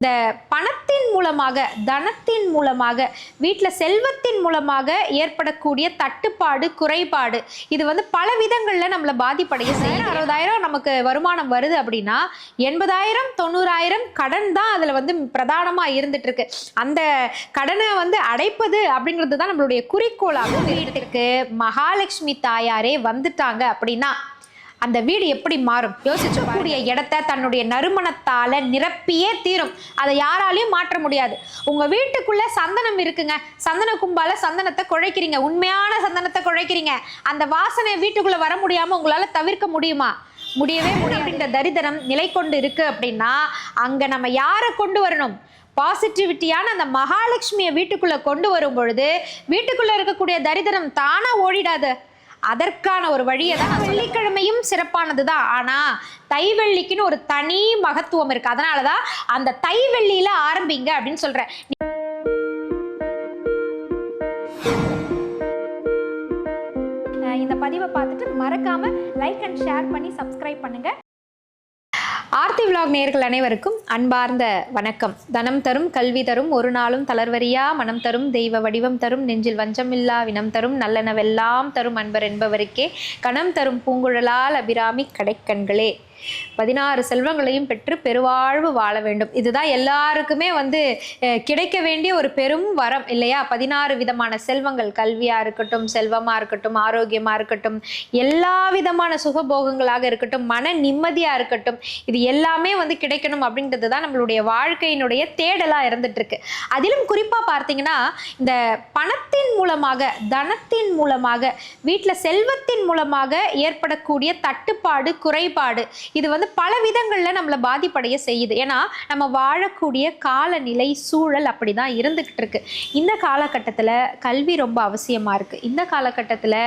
இந்த பணத்தின் மூலமாக தனத்தின் மூலமாக வீட்டில் செல்வத்தின் மூலமாக ஏற்படக்கூடிய தட்டுப்பாடு குறைபாடு இது வந்து பல விதங்களில் நம்மளை பாதிப்படைய செய்யும் அறுபதாயிரம் நமக்கு வருமானம் வருது அப்படின்னா எண்பதாயிரம் தொண்ணூறாயிரம் கடன் தான் அதில் வந்து பிரதானமாக இருந்துட்டு இருக்கு அந்த கடனை வந்து அடைப்பது அப்படிங்கிறது தான் நம்மளுடைய குறிக்கோளாகவும் வீட்டுக்கு மகாலட்சுமி தாயாரே வந்துட்டாங்க அப்படின்னா அந்த வீடு எப்படி மாறும்? யோசிச்சக்கூடிய இடத்த தன்னுடைய நறுமணத்தால நிரப்பியே தீரும். அதை யாராலையும் மாற்ற முடியாது. உங்க வீட்டுக்குள்ள சந்தனம் இருக்குங்க. சந்தன கும்பால சந்தனத்தை குழைக்கிறீங்க. உண்மையான சந்தனத்தை குழைக்கிறீங்க. அந்த வாசனை வீட்டுக்குள்ள வர முடியாம உங்களால தவிர்க்க முடியுமா? முடியவே முடியும் அப்படின்ற தரிதனம் நிலை கொண்டு இருக்கு அப்படின்னா அங்க நம்ம யாரை கொண்டு வரணும்? பாசிட்டிவிட்டியான அந்த மகாலட்சுமியை வீட்டுக்குள்ள கொண்டு வரும் பொழுது வீட்டுக்குள்ள இருக்கக்கூடிய தரிதனம் தானா ஓடிடாது. அதற்கான ஒரு வழியை தான் வெள்ளிக்கிழமையும் சிறப்பானது தான் ஆனால் தைவெள்ளிக்குன்னு ஒரு தனி மகத்துவம் இருக்கு. அதனால தான் அந்த தைவெள்ளியில ஆரம்பிங்க அப்படின்னு சொல்கிறேன் இந்த பதிவை பார்த்துட்டு மறக்காம லைக் அண்ட் ஷேர் பண்ணி சப்ஸ்கிரைப் பண்ணுங்க. ஆர்த்தி விலாக் நேர்கள் அனைவருக்கும் அன்பார்ந்த வணக்கம். தனம் தரும் கல்வி தரும் ஒரு நாளும் தளர்வரியா மனம் தரும் தெய்வ வடிவம் தரும் நெஞ்சில் வஞ்சமில்லா வினம் தரும் நல்லனவெல்லாம் தரும் அன்பர் என்பவருக்கே கணம் தரும் பூங்குழலால் அபிராமி கடைக்கண்களே. பதினாறு செல்வங்களையும் பெற்று பெருவாழ்வு வாழ வேண்டும். இதுதான் எல்லாருக்குமே வந்து கிடைக்க வேண்டிய ஒரு பெரும் வரம் இல்லையா? பதினாறு விதமான செல்வங்கள் கல்வியாக இருக்கட்டும் செல்வமாக இருக்கட்டும் ஆரோக்கியமாக இருக்கட்டும் எல்லா விதமான சுகபோகங்களாக இருக்கட்டும் மன நிம்மதியாக இருக்கட்டும் இது எல்லாமே வந்து கிடைக்கணும் அப்படின்றது தான் நம்மளுடைய வாழ்க்கையினுடைய தேடலாக இருந்துட்டு அதிலும் குறிப்பாக பார்த்தீங்கன்னா இந்த பணத்தின் மூலமாக தனத்தின் மூலமாக வீட்டில் செல்வத்தின் மூலமாக ஏற்படக்கூடிய தட்டுப்பாடு குறைபாடு இது வந்து பல விதங்களில் நம்மளை பாதிப்படைய செய்யுது. ஏன்னா நம்ம வாழக்கூடிய காலநிலை சூழல் அப்படி தான் இருந்துக்கிட்டு இருக்கு. இந்த காலகட்டத்தில் கல்வி ரொம்ப அவசியமாக இருக்குது இந்த காலகட்டத்தில்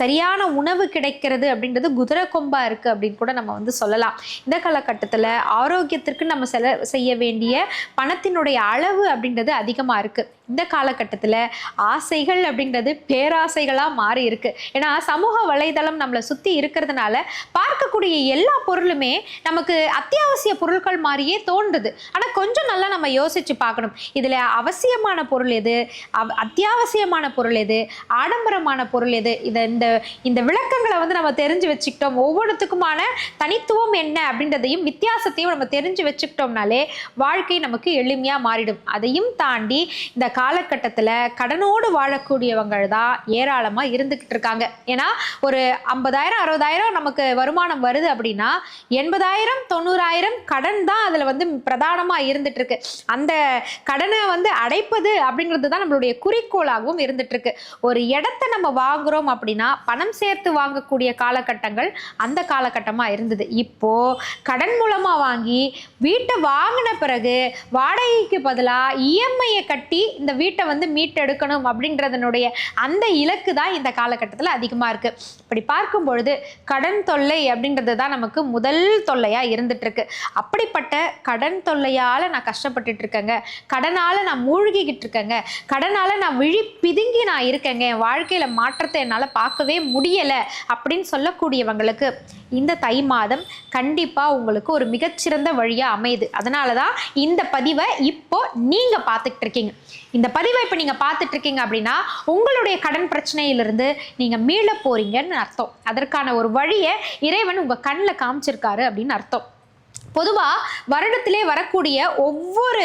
சரியான உணவு கிடைக்கிறது அப்படின்றது குதிரை கொம்பாக இருக்குது அப்படின்னு கூட நம்ம வந்து சொல்லலாம். இந்த காலகட்டத்தில் ஆரோக்கியத்திற்கு நம்ம செல செய்ய வேண்டிய பணத்தினுடைய அளவு அப்படின்றது அதிகமாக இருக்குது இந்த காலகட்டத்தில் ஆசைகள் அப்படின்றது பேராசைகளாக மாறி இருக்கு. ஏன்னா சமூக வலைதளம் நம்மளை சுற்றி இருக்கிறதுனால பார்க்கக்கூடிய எல்லா பொருளுமே நமக்கு அத்தியாவசிய பொருட்கள் மாதிரியே தோன்றுது. ஆனால் கொஞ்சம் நல்லா நம்ம யோசிச்சு பார்க்கணும். இதில் அவசியமான பொருள் எது? அத்தியாவசியமான பொருள் எது? ஆடம்பரமான பொருள் எது? இதை இந்த இந்த விளக்கங்களை வந்து நம்ம தெரிஞ்சு வச்சுக்கிட்டோம். ஒவ்வொருத்துக்குமான தனித்துவம் என்ன அப்படின்றதையும் வித்தியாசத்தையும் நம்ம தெரிஞ்சு வச்சுக்கிட்டோம்னாலே வாழ்க்கை நமக்கு எளிமையாக மாறிடும். அதையும் தாண்டி இந்த காலகட்டத்தில் கடனோடு வாழக்கூடியவங்கள் தான் ஏராளமாக இருந்துக்கிட்டு இருக்காங்க ஏன்னா ஒரு ஐம்பதாயிரம் அறுபதாயிரம் நமக்கு வருமானம் வருது அப்படின்னா எண்பதாயிரம் தொண்ணூறாயிரம் கடன் தான் அதில் வந்து பிரதானமாக இருந்துட்டுருக்கு. அந்த கடனை வந்து அடைப்பது அப்படிங்கிறது தான் நம்மளுடைய குறிக்கோளாகவும் இருந்துட்டுருக்கு. ஒரு இடத்த நம்ம வாங்குறோம் அப்படின்னா பணம் சேர்த்து வாங்கக்கூடிய காலகட்டங்கள் அந்த காலகட்டமாக இருந்தது. இப்போது கடன் மூலமாக வாங்கி வீட்டை வாங்கின பிறகு வாடகைக்கு பதிலாக இஎம்ஐயை கட்டி இந்த வீட்டை வந்து மீட்டெடுக்கணும் அப்படின்றதனுடைய அந்த இலக்கு தான் இந்த காலகட்டத்தில் அதிகமாக இருக்குது இப்படி பார்க்கும் பொழுது கடன் தொல்லை அப்படின்றது தான் நமக்கு முதல் தொல்லையாக இருந்துட்டுருக்கு. அப்படிப்பட்ட கடன் தொல்லையால் நான் கஷ்டப்பட்டுட்டு இருக்கேங்க கடனால் நான் மூழ்கிக்கிட்டு இருக்கேங்க கடனால் நான் விழி பிதுங்கி நான் இருக்கேங்க. என் வாழ்க்கையில் மாற்றத்தை என்னால் பார்க்கவே முடியலை அப்படின்னு சொல்லக்கூடியவங்களுக்கு இந்த தை மாதம் கண்டிப்பாக உங்களுக்கு ஒரு மிகச்சிறந்த வழியாக அமையுது. அதனால தான் இந்த பதிவை இப்போ நீங்கள் பார்த்துக்கிட்டு இருக்கீங்க இந்த பதிவை இப்போ நீங்கள் பார்த்துட்டு இருக்கீங்க அப்படின்னா உங்களுடைய கடன் பிரச்சனையிலிருந்து நீங்கள் மீள போறீங்கன்னு அர்த்தம். அதற்கான ஒரு வழியை இறைவன் உங்கள் கண்ணில் காமிச்சிருக்காரு அப்படின்னு அர்த்தம். பொதுவாக வருடத்திலே வரக்கூடிய ஒவ்வொரு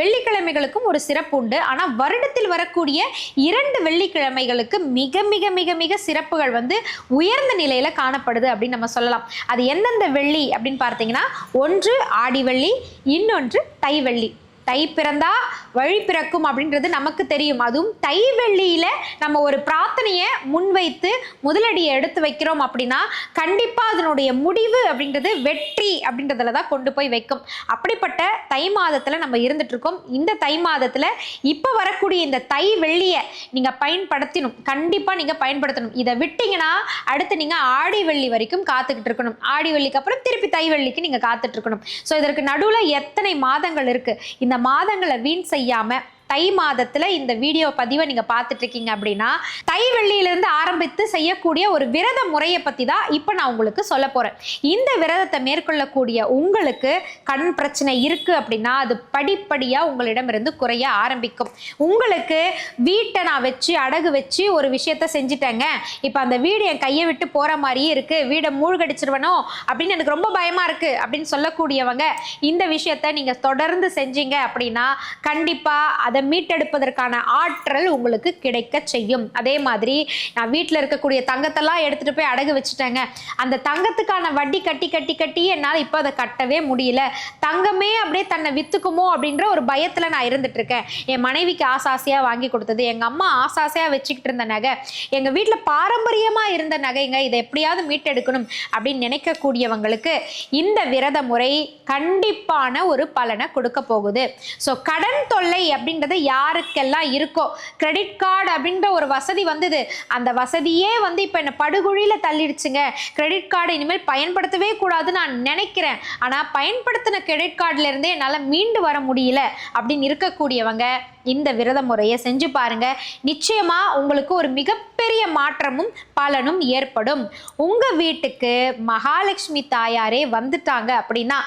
வெள்ளிக்கிழமைகளுக்கும் ஒரு சிறப்பு உண்டு. ஆனால் வருடத்தில் வரக்கூடிய இரண்டு வெள்ளிக்கிழமைகளுக்கு மிக மிக மிக மிக சிறப்புகள் வந்து உயர்ந்த நிலையில் காணப்படுது அப்படின்னு நம்ம சொல்லலாம். அது எந்தெந்த வெள்ளி அப்படின்னு பார்த்தீங்கன்னா ஒன்று ஆடி வெள்ளி இன்னொன்று தை வெள்ளி. தை பிறந்தா வழி பிறக்கும் அப்படின்றது நமக்கு தெரியும். அதுவும் தை வெள்ளியில நம்ம ஒரு பிரார்த்தனையை முன்வைத்து முதலடியை எடுத்து வைக்கிறோம் அப்படின்னா கண்டிப்பா அதனுடைய முடிவு அப்படின்றது வெற்றி அப்படின்றதுல தான் கொண்டு போய் வைக்கும். அப்படிப்பட்ட தை மாதத்துல நம்ம இருந்துட்டு இருக்கோம். இந்த தை மாதத்துல இப்ப வரக்கூடிய இந்த தை வெள்ளியை நீங்க பயன்படுத்தணும். கண்டிப்பா நீங்க பயன்படுத்தணும். இதை விட்டீங்கன்னா அடுத்து நீங்க ஆடி வெள்ளி வரைக்கும் காத்துக்கிட்டு இருக்கணும். ஆடி வெள்ளிக்கு அப்புறம் திருப்பி தை வெள்ளிக்கு நீங்க காத்துட்டு இருக்கணும். ஸோ இதற்கு நடுவில் எத்தனை மாதங்கள் இருக்கு? இந்த இந்த மாதங்களை வீண் செய்யாமல் தை மாதத்துல இந்த வீடியோ பதிவை நீங்க பார்த்துட்ருக்கீங்க அப்படின்னா தை வெள்ளியிலிருந்து ஆரம்பித்து செய்யக்கூடிய ஒரு விரத முறையை பத்தி தான் இப்போ நான் உங்களுக்கு சொல்ல போறேன். இந்த விரதத்தை மேற்கொள்ளக்கூடிய உங்களுக்கு கண் பிரச்சனை இருக்கு அப்படின்னா அது படிப்படியா உங்களிடமிருந்து குறைய ஆரம்பிக்கும். உங்களுக்கு வீட்டை நான் வச்சு அடகு வச்சு ஒரு விஷயத்த செஞ்சுட்டேங்க. இப்போ அந்த வீடு என் கையை விட்டு போற மாதிரியே இருக்கு. வீடை மூழ்கடிச்சிருவனோ அப்படின்னு எனக்கு ரொம்ப பயமா இருக்கு அப்படின்னு சொல்லக்கூடியவங்க இந்த விஷயத்த நீங்க தொடர்ந்து செஞ்சீங்க அப்படின்னா கண்டிப்பா அதை மீட்டெடுப்பதற்கான ஆற்றல் உங்களுக்கு கிடைக்க செய்யும். அதே மாதிரி நான் வீட்டில் இருக்கக்கூடிய தங்கத்தெல்லாம் எடுத்துட்டு போய் அடகு வச்சுட்டேங்க. அந்த தங்கத்துக்கான வட்டி கட்டி கட்டி கட்டி என்னால் இப்போ அதை கட்டவே முடியல. தங்கமே அப்படியே தன்னை வித்துக்குமோ அப்படின்ற ஒரு பயத்தில் நான் இருந்துட்டு இருக்கேன் என் மனைவிக்கு ஆசாசியாக வாங்கி கொடுத்தது. எங்கள் அம்மா ஆசாசியாக வச்சுக்கிட்டு இருந்த நகை. எங்கள் வீட்டில் பாரம்பரியமாக இருந்த நகைங்க இதை எப்படியாவது மீட்டெடுக்கணும் அப்படின்னு நினைக்கக்கூடியவங்களுக்கு இந்த விரத முறை கண்டிப்பான ஒரு பலனை கொடுக்க போகுது. ஸோ கடன் தொல்லை அப்படின்றது யாருக்கெல்லாம் இருக்கோ கிரெடிட் கார்டு அப்படின்ற ஒரு வசதி வந்தது. அந்த வசதியே வந்து இப்போ என்னை படுகுழியில் தள்ளிடுச்சுங்க. கிரெடிட் கார்டு இனிமேல் பயன்படுத்தவே கூடாதுன்னு நான் நினைக்கிறேன். ஆனால் பயன்படுத்தின கிரெடிட் கார்டுலேருந்தே என்னால் மீண்டு வர முடியல அப்படின்னு இருக்கக்கூடியவங்க இந்த விரத முறையை செஞ்சு பாருங்க. நிச்சயமா உங்களுக்கு ஒரு மிகப்பெரிய மாற்றமும் பலனும் ஏற்படும். உங்க வீட்டுக்கு மகாலட்சுமி தாயாரே வந்துட்டாங்க அப்படின்னா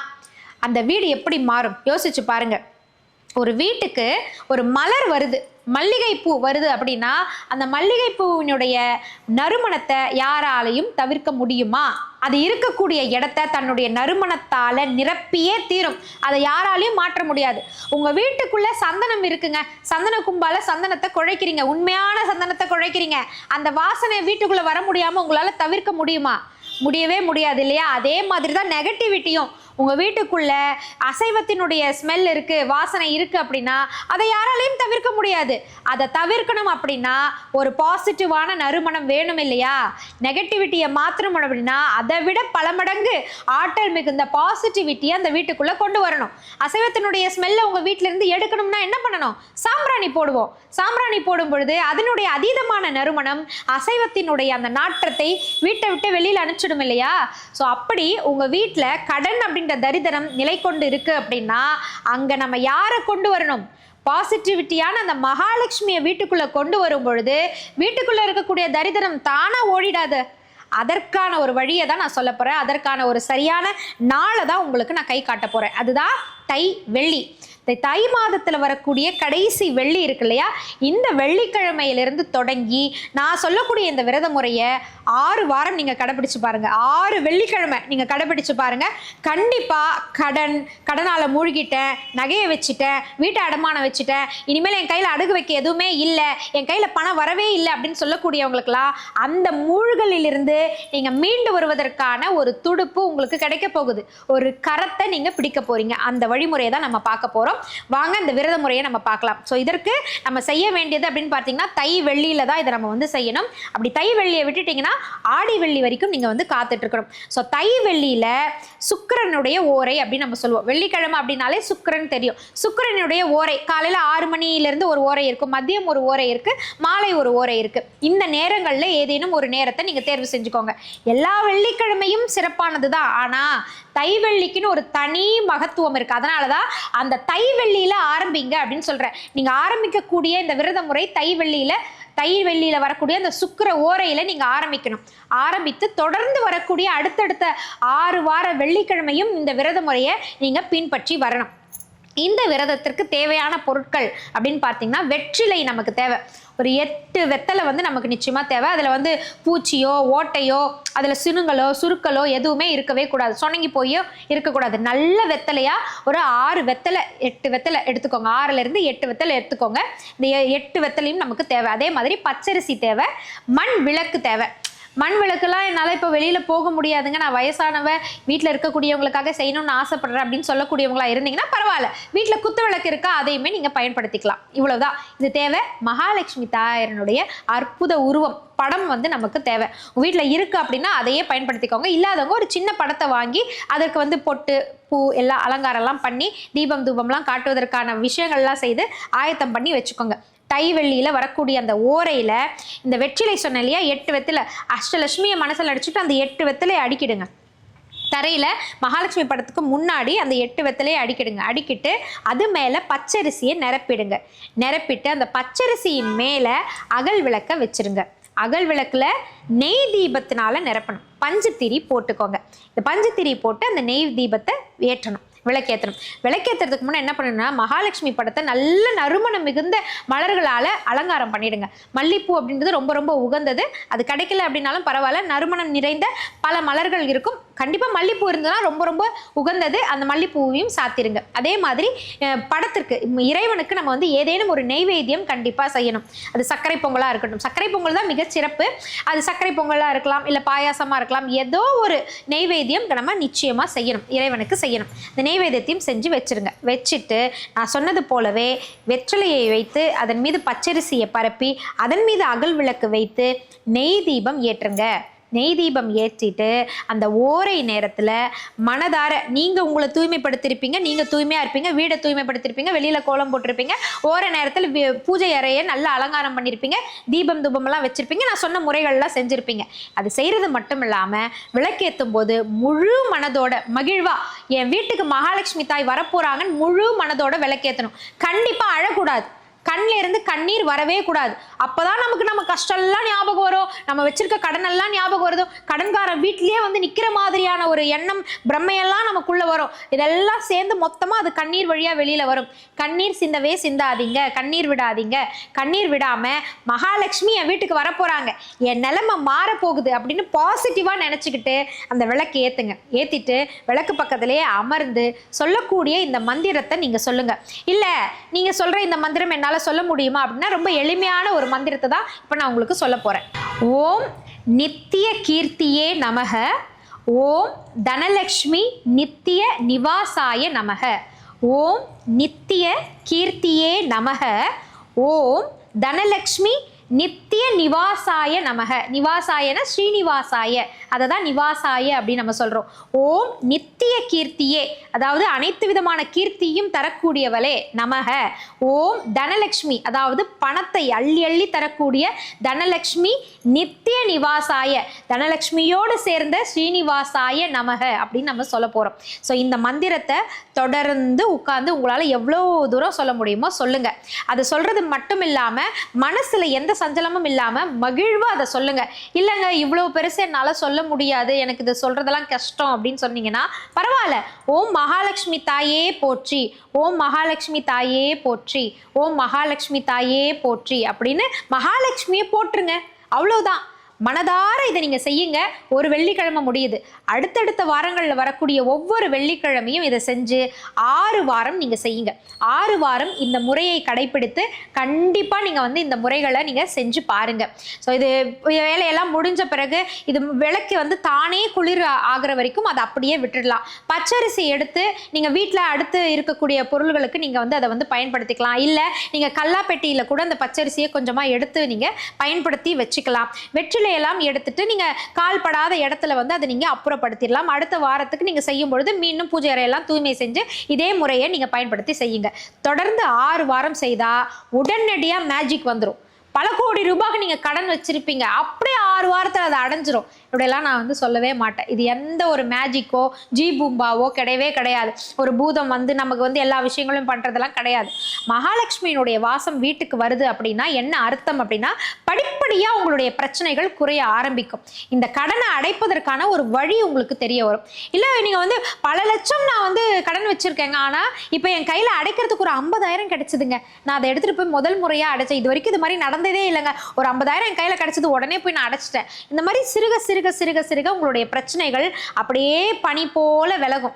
அந்த வீடு எப்படி மாறும்? யோசிச்சு பாருங்கள் ஒரு வீட்டுக்கு ஒரு மலர் வருது. மல்லிகைப்பூ வருது அப்படின்னா அந்த மல்லிகைப்பூவினுடைய நறுமணத்தை யாராலையும் தவிர்க்க முடியுமா? அது இருக்கக்கூடிய இடத்த தன்னுடைய நறுமணத்தால நிரப்பியே தீரும். அதை யாராலையும் மாற்ற முடியாது. உங்க வீட்டுக்குள்ள சந்தனம் இருக்குங்க. சந்தன கும்பால சந்தனத்தை குழைக்கிறீங்க. உண்மையான சந்தனத்தை குழைக்கிறீங்க. அந்த வாசனை வீட்டுக்குள்ள வர முடியாம உங்களால தவிர்க்க முடியுமா? முடியவே முடியாது இல்லையா? அதே மாதிரி தான் நெகட்டிவிட்டியும். உங்கள் வீட்டுக்குள்ள அசைவத்தினுடைய ஸ்மெல் இருக்கு வாசனை இருக்கு அப்படின்னா அதை யாராலையும் தவிர்க்க முடியாது. அதை தவிர்க்கணும் அப்படின்னா ஒரு பாசிட்டிவான நறுமணம் வேணும் இல்லையா? நெகட்டிவிட்டியை மாற்றணும் அப்படின்னா அதை விட பல மடங்கு ஆற்றல் மிகுந்த பாசிட்டிவிட்டியை அந்த வீட்டுக்குள்ள கொண்டு வரணும். அசைவத்தினுடைய ஸ்மெல்லை உங்க வீட்ல இருந்து எடுக்கணும்னா என்ன பண்ணணும்? சாம்பிராணி போடுவோம். சாம்பிராணி போடும் பொழுது அதனுடைய அதீதமான நறுமணம் அசைவத்தினுடைய அந்த நாற்றத்தை வீட்டை விட்டு வெளியில் அனுப்பிச்சிடும் இல்லையா? ஸோ அப்படி உங்கள் வீட்டில் கடன் அப்படின்னு அப்படின்ற தரித்திரம் நிலை கொண்டு இருக்கு அப்படின்னா அங்கே நம்ம யாரை கொண்டு வரணும்? பாசிட்டிவிட்டியான அந்த மகாலட்சுமியை வீட்டுக்குள்ளே கொண்டு வரும் பொழுது வீட்டுக்குள்ளே இருக்கக்கூடிய தரித்திரம் தானாக ஓடிடாது. அதற்கான ஒரு வழியை தான் நான் சொல்ல போகிறேன் அதற்கான ஒரு சரியான நாளை தான் உங்களுக்கு நான் கை காட்ட போகிறேன் அதுதான் தை வெள்ளி. இந்த தை மாதத்தில் வரக்கூடிய கடைசி வெள்ளி இருக்கு இல்லையா? இந்த வெள்ளிக்கிழமையிலிருந்து தொடங்கி நான் சொல்லக்கூடிய இந்த விரத முறையை ஆறு வாரம் நீங்கள் கடைப்பிடிச்சு பாருங்கள் ஆறு வெள்ளிக்கிழமை நீங்கள் கடைப்பிடிச்சு பாருங்க. கண்டிப்பாக கடன் கடனால் மூழ்கிட்டேன் நகையை வச்சுட்டேன் வீட்டை அடமானம் வச்சுட்டேன். இனிமேல் என் கையில் அடகு வைக்க எதுவுமே இல்லை. என் கையில் பணம் வரவே இல்லை அப்படின்னு சொல்லக்கூடியவங்களுக்கெல்லாம் அந்த மூழ்கலிலிருந்து நீங்கள் மீண்டு வருவதற்கான ஒரு துடுப்பு உங்களுக்கு கிடைக்க போகுது. ஒரு கரத்தை நீங்கள் பிடிக்க போகிறீங்க அந்த வழிமுறையை தான் நம்ம பார்க்க போகிறோம் வாங்க இந்த விரத முறையை நம்ம பார்க்கலாம். ஸோ இதற்கு நம்ம செய்ய வேண்டியது அப்படின்னு பார்த்தீங்கன்னா தை வெள்ளியில் தான் இதை நம்ம வந்து செய்யணும். அப்படி தை வெள்ளியை விட்டுட்டிங்கன்னா ஆடி வெள்ளி வரைக்கும் நீங்கள் வந்து காத்துட்ருக்கணும் ஸோ தை வெள்ளியில் சுக்கிரனுடைய ஓரை அப்படின்னு நம்ம சொல்லுவோம். வெள்ளிக்கிழமை அப்படின்னாலே சுக்கரன் தெரியும். சுக்கரனுடைய ஓரை காலையில் ஆறு மணியிலேருந்து ஒரு ஓரை இருக்கும். மதியம் ஒரு ஓரை இருக்கு. மாலை ஒரு ஓரை இருக்கு. இந்த நேரங்களில் ஏதேனும் ஒரு நேரத்தை நீங்கள் தேர்வு தெரிஞ்சுக்கோங்க. எல்லா வெள்ளிக்கிழமையும் சிறப்பானது தான் ஆனால் தை வெள்ளிக்குன்னு ஒரு தனி மகத்துவம் இருக்குது அதனால தான் அந்த தை வெள்ளியில் ஆரம்பிங்க அப்படின்னு சொல்கிறேன் நீங்கள் ஆரம்பிக்கக்கூடிய இந்த விரத முறை தை வெள்ளியில் தை வெள்ளியில் வரக்கூடிய அந்த சுக்கிர ஓரையில் நீங்கள் ஆரம்பிக்கணும். ஆரம்பித்து தொடர்ந்து வரக்கூடிய அடுத்தடுத்த ஆறு வார வெள்ளிக்கிழமையும் இந்த விரத முறையை நீங்கள் பின்பற்றி வரணும். இந்த விரதத்திற்கு தேவையான பொருட்கள் அப்படின்னு பார்த்தீங்கன்னா வெற்றிலை நமக்கு தேவை. ஒரு எட்டு வெத்தலை வந்து நமக்கு நிச்சயமாக தேவை. அதில் வந்து பூச்சியோ ஓட்டையோ அதில் சினுங்களோ சுருக்களோ எதுவுமே இருக்கவே கூடாது. சொன்னங்கி போயோ இருக்கக்கூடாது நல்ல வெத்தலையாக ஒரு ஆறு வெத்தலை எட்டு வெத்தலை எடுத்துக்கோங்க. ஆறுலேருந்து எட்டு வெத்தலை எடுத்துக்கோங்க. இந்த எ- எட்டு வெத்தலையும் நமக்கு தேவை. அதே மாதிரி பச்சரிசி தேவை. மண் விளக்கு தேவை. மண் விளக்குலாம் என்னால் இப்போ வெளியில் போக முடியாதுங்க. நான் வயசானவ வீட்டில் இருக்கக்கூடியவங்களுக்காக செய்யணும்னு ஆசைப்படுறேன் அப்படின்னு சொல்லக்கூடியவங்களா இருந்தீங்கன்னா பரவாயில்ல. வீட்டில் குத்து விளக்கு இருக்கா அதையுமே நீங்கள் பயன்படுத்திக்கலாம். இவ்வளோதான் இது தேவை. மகாலட்சுமி தாயரனுடைய அற்புத உருவம் படம் வந்து நமக்கு தேவை. வீட்டில் இருக்கு அப்படின்னா அதையே பயன்படுத்திக்கோங்க. இல்லாதவங்க ஒரு சின்ன படத்தை வாங்கி அதற்கு வந்து பொட்டு பூ எல்லாம் அலங்காரம்லாம் பண்ணி தீபம் தூபம்லாம் காட்டுவதற்கான விஷயங்கள்லாம் செய்து ஆயத்தம் பண்ணி வச்சுக்கோங்க. டை வெள்ளியில் வரக்கூடிய அந்த ஓரையில் இந்த வெற்றிலை சொன்னேன் இல்லையா எட்டு வெத்தில அஷ்டலட்சுமியை மனசில் அடிச்சுட்டு அந்த எட்டு வெத்திலை அடிக்கிடுங்க. தரையில் மகாலட்சுமி படத்துக்கு முன்னாடி அந்த எட்டு வெத்தலையை அடிக்கிடுங்க. அடிக்கிட்டு அது மேலே பச்சரிசியை நிரப்பிடுங்க. நிரப்பிட்டு அந்த பச்சரிசியின் மேலே அகல் விளக்க வச்சிருங்க. அகல் விளக்கில் நெய் தீபத்தினால நிரப்பணும். பஞ்சுத்திரி போட்டுக்கோங்க. இந்த பஞ்சுத்திரி போட்டு அந்த நெய் தீபத்தை ஏற்றணும். விளக்கேற்றணும் விளக்கேற்றுறதுக்கு முன்னே என்ன பண்ணணும்னா மகாலட்சுமி படத்தை நல்ல நறுமணம் மிகுந்த மலர்களால் அலங்காரம் பண்ணிடுங்க. மல்லிப்பூ அப்படின்றது ரொம்ப ரொம்ப உகந்தது. அது கிடைக்கல அப்படின்னாலும் பரவாயில்ல. நறுமணம் நிறைந்த பல மலர்கள் இருக்கும். கண்டிப்பாக மல்லிப்பூ இருந்ததுன்னா ரொம்ப ரொம்ப உகந்தது. அந்த மல்லிப்பூவையும் சாத்திருங்க. அதே மாதிரி படத்திற்கு இறைவனுக்கு நம்ம வந்து ஏதேனும் ஒரு நெய்வேத்தியம் கண்டிப்பாக செய்யணும். அது சர்க்கரை பொங்கலாக இருக்கட்டும். சர்க்கரை பொங்கல் தான் மிகச்சிறப்பு அது சர்க்கரை பொங்கலாக இருக்கலாம் இல்லை பாயாசமாக இருக்கலாம். ஏதோ ஒரு நெய்வேத்தியம் நம்ம நிச்சயமாக செய்யணும். இறைவனுக்கு செய்யணும். இந்த நெய்வேத்தியத்தையும் செஞ்சு வச்சிருங்க. வச்சுட்டு நான் சொன்னது போலவே வெற்றிலையை வைத்து அதன் மீது பச்சரிசியை பரப்பி அதன் மீது அகல் விளக்கு வைத்து நெய் தீபம் ஏற்றுங்க. நெய் தீபம் ஏற்றிட்டு அந்த ஓரை நேரத்தில் மனதார நீங்கள் உங்களை தூய்மைப்படுத்திருப்பீங்க நீங்கள் தூய்மையாக இருப்பீங்க வீடை தூய்மைப்படுத்திருப்பீங்க வெளியில் கோலம் போட்டிருப்பீங்க ஓர நேரத்தில் வி- பூஜை அறையை நல்லா அலங்காரம் பண்ணியிருப்பீங்க தீபம் தூபமெல்லாம் வச்சுருப்பீங்க நான் சொன்ன முறைகள்லாம் செஞ்சுருப்பீங்க. அது செய்கிறது மட்டும் இல்லாமல் விளக்கேற்றும் போது முழு மனதோட மகிழ்வா என் வீட்டுக்கு மகாலட்சுமி தாய் வரப்போகிறாங்கன்னு முழு மனதோட விளக்கேற்றணும் கண்டிப்பாக அழக்கூடாது. கண்ணில் இருந்து கண்ணீர் வரவே கூடாது. அப்போதான் நமக்கு நம்ம கஷ்டம்லாம் ஞாபகம் வரும். நம்ம வச்சிருக்க கடனெல்லாம் ஞாபகம் வருதோ. கடன்காரன் வீட்டிலேயே வந்து நிற்கிற மாதிரியான ஒரு எண்ணம் பிரம்மையெல்லாம் நமக்குள்ளே வரும். இதெல்லாம் சேர்ந்து மொத்தமாக அது கண்ணீர் வழியாக வெளியில் வரும். கண்ணீர் சிந்தவே சிந்தாதீங்க. கண்ணீர் விடாதீங்க. கண்ணீர் விடாமல் மகாலட்சுமி என் வீட்டுக்கு வரப்போகிறாங்க என் நிலைமை மாறப்போகுது அப்படின்னு பாசிட்டிவாக நினச்சிக்கிட்டு அந்த விளக்கு ஏற்றுங்க ஏற்றிட்டு விளக்கு பக்கத்திலேயே அமர்ந்து சொல்லக்கூடிய இந்த மந்திரத்தை நீங்கள் சொல்லுங்கள் இல்லை நீங்கள் சொல்கிற இந்த மந்திரம் என்னால் சொல்ல முடியுமா அப்படின்னா ரொம்ப எளிமையான ஒரு மந்திரத்தை தான் இப்போ நான் உங்களுக்கு சொல்ல போகிறேன் ஓம் நித்திய கீர்த்தியே நமக. ஓம் தனலக்ஷ்மி நித்திய நிவாசாய நமக. ஓம் நித்திய கீர்த்தியே நமக. ஓம் தனலக்ஷ்மி நித்திய நிவாசாய நமக. நிவாசாயன ஸ்ரீனிவாசாய அதை தான் நிவாசாய அப்படின்னு நம்ம சொல்கிறோம் ஓம் நித்திய கீர்த்தியே அதாவது அனைத்து விதமான கீர்த்தியும் தரக்கூடியவளே நமக. ஓம் தனலக்ஷ்மி அதாவது பணத்தை அள்ளி அள்ளி தரக்கூடிய தனலக்ஷ்மி நித்திய நிவாசாய தனலக்ஷ்மியோடு சேர்ந்த ஸ்ரீனிவாசாய நமக அப்படின்னு நம்ம சொல்ல போகிறோம் ஸோ இந்த மந்திரத்தை தொடர்ந்து உட்கார்ந்து உங்களால் எவ்வளோ தூரம் சொல்ல முடியுமோ சொல்லுங்க. அதை சொல்றது மட்டும் இல்லாமல் மனசில் எந்த சஞ்சலமும் இல்லாமல் மகிழ்வாக அதை சொல்லுங்க. இல்லைங்க இவ்வளோ பெருசு என்னால் சொல்ல முடியாது எனக்கு இது சொல்றதெல்லாம் கஷ்டம் அப்படின்னு சொன்னீங்கன்னா பரவாயில்ல. ஓம் மகாலட்சுமி தாயே போற்றி ஓம் மகாலட்சுமி தாயே போற்றி ஓம் மகாலட்சுமி தாயே போற்றி அப்படின்னு மகாலட்சுமியை போட்டுருங்க அவ்வளோதான் மனதார இதை நீங்கள் செய்யுங்க. ஒரு வெள்ளிக்கிழமை முடியுது. அடுத்தடுத்த வாரங்களில் வரக்கூடிய ஒவ்வொரு வெள்ளிக்கிழமையும் இதை செஞ்சு ஆறு வாரம் நீங்கள் செய்யுங்க. ஆறு வாரம் இந்த முறையை கடைப்பிடித்து கண்டிப்பாக நீங்கள் வந்து இந்த முறைகளை நீங்கள் செஞ்சு பாருங்கள் ஸோ இது வேலையெல்லாம் முடிஞ்ச பிறகு இது விளக்கு வந்து தானே குளிர் ஆகிற வரைக்கும் அதை அப்படியே விட்டுடலாம். பச்சரிசி எடுத்து நீங்கள் வீட்டில் அடுத்து இருக்கக்கூடிய பொருள்களுக்கு நீங்கள் வந்து அதை வந்து பயன்படுத்திக்கலாம். இல்லை நீங்கள் கல்லாப்பெட்டியில் கூட அந்த பச்சரிசியை கொஞ்சமாக எடுத்து நீங்கள் பயன்படுத்தி வச்சுக்கலாம். எல்லாம் எடுத்துட்டு நீங்கள் கால்படாத இடத்துல வந்து அதை நீங்கள் அப்புறப்படுத்திடலாம். அடுத்த வாரத்துக்கு நீங்கள் செய்யும் பொழுது மீண்டும் பூஜை அறையெல்லாம் தூய்மை செஞ்சு இதே முறையை நீங்கள் பயன்படுத்தி செய்யுங்க. தொடர்ந்து ஆறு வாரம் செய்தால் உடனடியாக மேஜிக் வந்துடும் பல கோடி ரூபாய்க்கு நீங்கள் கடன் வச்சிருப்பீங்க. அப்படியே ஆறு வாரத்தில் அதை அடைஞ்சிரும். இப்படியெல்லாம் நான் வந்து சொல்லவே மாட்டேன். இது எந்த ஒரு மேஜிக்கோ ஜி பூம்பாவோ கிடையவே கிடையாது. ஒரு பூதம் வந்து நமக்கு வந்து எல்லா விஷயங்களும் பண்ணுறதெல்லாம் கிடையாது. மகாலட்சுமியினுடைய வாசம் வீட்டுக்கு வருது அப்படின்னா என்ன அர்த்தம் அப்படின்னா படிப்படியாக உங்களுடைய பிரச்சனைகள் குறைய ஆரம்பிக்கும். இந்த கடனை அடைப்பதற்கான ஒரு வழி உங்களுக்கு தெரிய வரும். இல்லை நீங்கள் வந்து பல லட்சம் நான் வந்து கடன் வச்சுருக்கேங்க. ஆனால் இப்போ என் கையில் அடைக்கிறதுக்கு ஒரு ஐம்பதாயிரம் கிடச்சிதுங்க. நான் அதை எடுத்துகிட்டு போய் முதல் முறையாக அடைச்சேன். இது வரைக்கும் இது மாதிரி நடந்ததே இல்லைங்க. ஒரு ஐம்பதாயிரம் என் கையில் கிடச்சது உடனே போய் நான் கஷ்டம். இந்த மாதிரி சிறுக சிறுக சிறுக சிறுக உங்களுடைய பிரச்சனைகள் அப்படியே பனி போல விலகும்.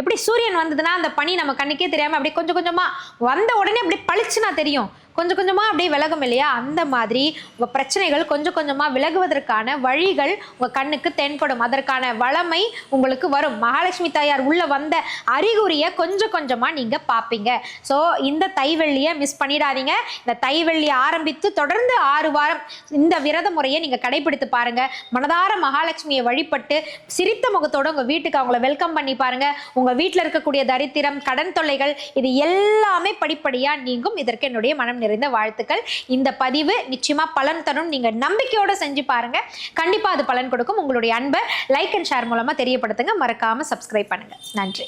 எப்படி சூரியன் வந்ததுன்னா அந்த பனி நம்ம கண்ணுக்கே தெரியாமல் அப்படியே கொஞ்சம் கொஞ்சமாக வந்த உடனே அப்படியே பளிச்சுனா தெரியும். கொஞ்சம் கொஞ்சமாக அப்படியே விலகும் இல்லையா? அந்த மாதிரி உங்கள் பிரச்சனைகள் கொஞ்சம் கொஞ்சமாக விலகுவதற்கான வழிகள் உங்கள் கண்ணுக்கு தென்படும். அதற்கான வளமை உங்களுக்கு வரும். மகாலட்சுமி தாயார் உள்ளே வந்த அறிகுறியை கொஞ்சம் கொஞ்சமாக நீங்கள் பார்ப்பீங்க ஸோ இந்த தைவெள்ளியை மிஸ் பண்ணிடாதீங்க. இந்த தைவெள்ளியை ஆரம்பித்து தொடர்ந்து ஆறு வாரம் இந்த விரத முறையை நீங்கள் கடைபிடித்து பாருங்கள் மனதார மகாலட்சுமியை வழிபட்டு சிரித்த முகத்தோடு உங்கள் வீட்டுக்கு அவங்கள வெல்கம் பண்ணி பாருங்கள் உங்கள் வீட்டில் இருக்கக்கூடிய தரித்திரம் கடன் தொல்லைகள் இது எல்லாமே படிப்படியாக நீங்கும். இதற்கு என்னுடைய மனம் நிறை நிறைந்த வாழ்த்துக்கள். இந்த பதிவு நிச்சயமா பலன் தரும். நீங்க நம்பிக்கையோட செஞ்சு பாருங்க. கண்டிப்பா அது பலன் கொடுக்கும். உங்களுடைய அன்பை லைக் அண்ட் ஷேர் மூலமா தெரியப்படுத்துங்க. மறக்காம சப்ஸ்கிரைப் பண்ணுங்க. நன்றி.